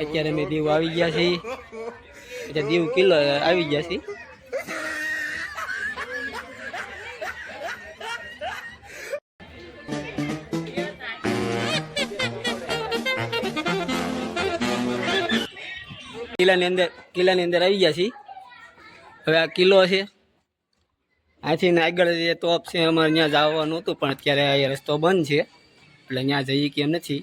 અત્યારે અમે દીવ આવી ગયા છીએ. એટલે દીવ કિલ્લો આવી ગયા છીએ. કિલ્લાની અંદર કિલ્લાની અંદર આવી ગયા છીએ. હવે આ કિલ્લો છે. આથી ને આગળ જે તોપ છે, અમારે ત્યાં જવાનું હતું, પણ અત્યારે આ રસ્તો બંધ છે. એટલે ત્યાં જઈએ કેમ નથી.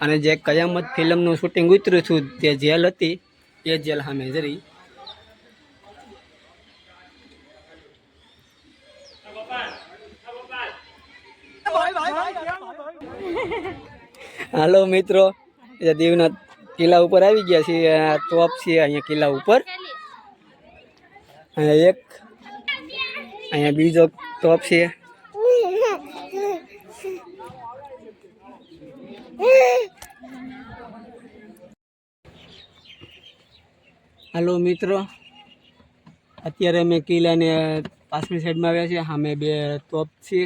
અને જે કયામત ફિલ્મનું શૂટિંગ ઉતર્યું છું તે જેલ હતી એ જેલ સામે જરી. હાલો મિત્રો દીવના કિલ્લા ઉપર આવી ગયા છીએ તોપ છે અહીંયા કિલ્લા ઉપર. અહીંયા એક, અહીંયા બીજો ટોપ છે. હાલો મિત્રો. અત્યારે અમે કિલ્લાને પાછલી સાઈડમાં આવ્યા છીએ. સામે બે તોપ છે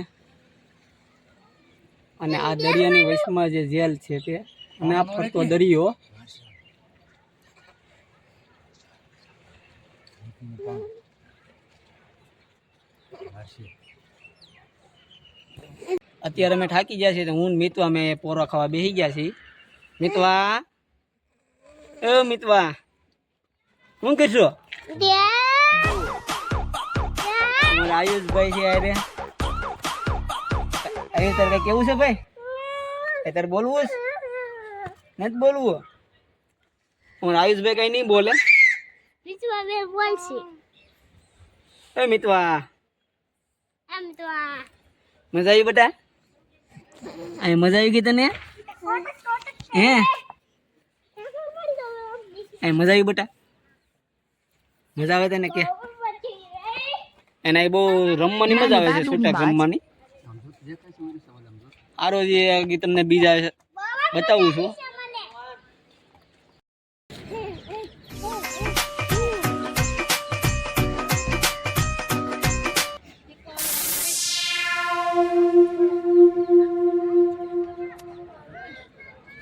અને આ દરિયાની વચમાં જે જેલ છે તે. અને આ ફરતો દરિયો. અત્યારે અમે થાકી ગયા છીએ તો હું મિતવા અમે પોરો ખાવા બેસી ગયા છીએ. મિતવા. એ મિતવા. શું કરશો? અમારા આયુષભાઈ છે અરે આયુષ તારે કઈ કેવું છે ભાઈ? તારે બોલવું છે? નથી બોલવું? અમારા આયુષભાઈ કઈ નહીં બોલે. બીજું બે બોલશે એ મિતવા મજા આવી બેટા? અહીં મજા આવી ગઈ તને? હે? અહીં મજા આવી બેટા? મજા આવે તને કે? એને આય બહુ રમવાની મજા આવે છે છૂટા રમવાની આરો જે ગીત તમને બીજા બતાવું છું.